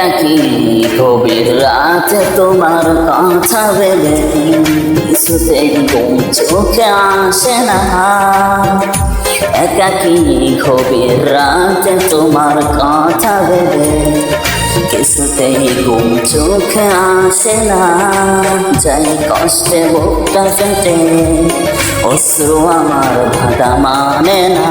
একাকি গভীর রাতে তোমার কথা ভেবে কিছুতেই ঘুম চোখে আসে না। একাকি গভীর রাতে তোমার কথা ভেবে কিছুতেই ঘুম চোখে আসে না। যাই কষ্টে বুকটা ফেটে, অশ্রু আমার ভাটা মানে না।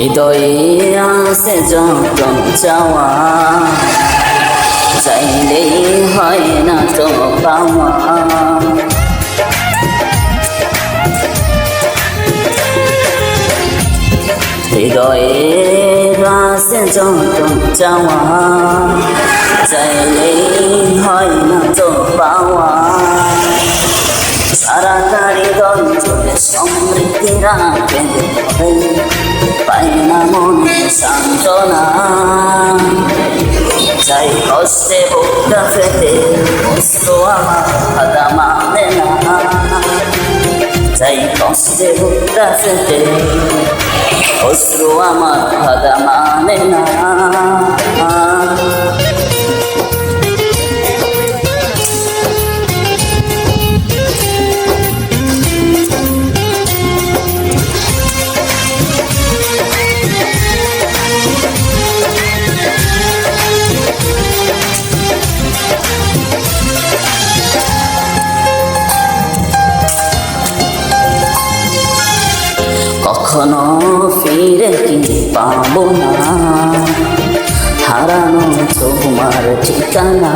হৃদয়ে আসে যখন চাওয়া। চাইলেই হয় না তো পাওয়া। হৃদয়ে আসে যখন চাওয়া। চাইলেই হয় না তো পাওয়া। তাড়াতাড়ি গঞ্জনে সমৃদ্ধি রাখে। পাই না মনে সান্ত্বনা। চাই হস্তে বুকটা ফেটে অস্ত্র আমার ভাদা মানে না। চাই হস্তে বুকটা ফেটে অস্ত্র আমার ভাদা মানে না। কখনো ফিরে কি পাবো না। হারানো তোমার ঠিকানা।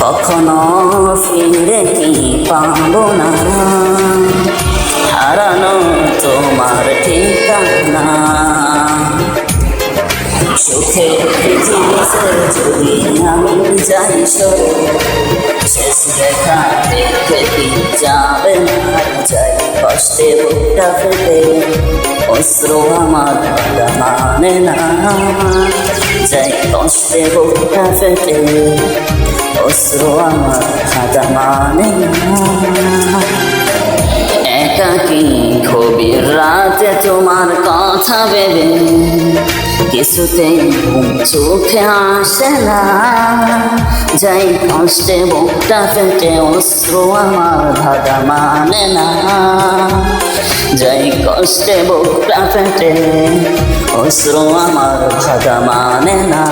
কখনো ফিরে কি পাব না। হারানো তোমার ঠিকানা। সুখে পৃথিবীতে যদি আমি যাই শেষ দেখা দেখতে যাবে না যাই কষ্টে বুকটা ফেটে অস্ত্র আমার মানে না যাই কষ্টে বুকটা ফেটে অস্ত্র আমার খাতা মানে না একাকি গভীর রাতে তোমার কথা ভেবে কিছুতেই ঘুম চোখে আসে না। যাই কষ্টে বুকটা ফেটে অস্ত্র আমার ধাঁধা মানে না। যাই কষ্টে বুকটা ফেটে অস্ত্র আমার ধাঁধা মানে না।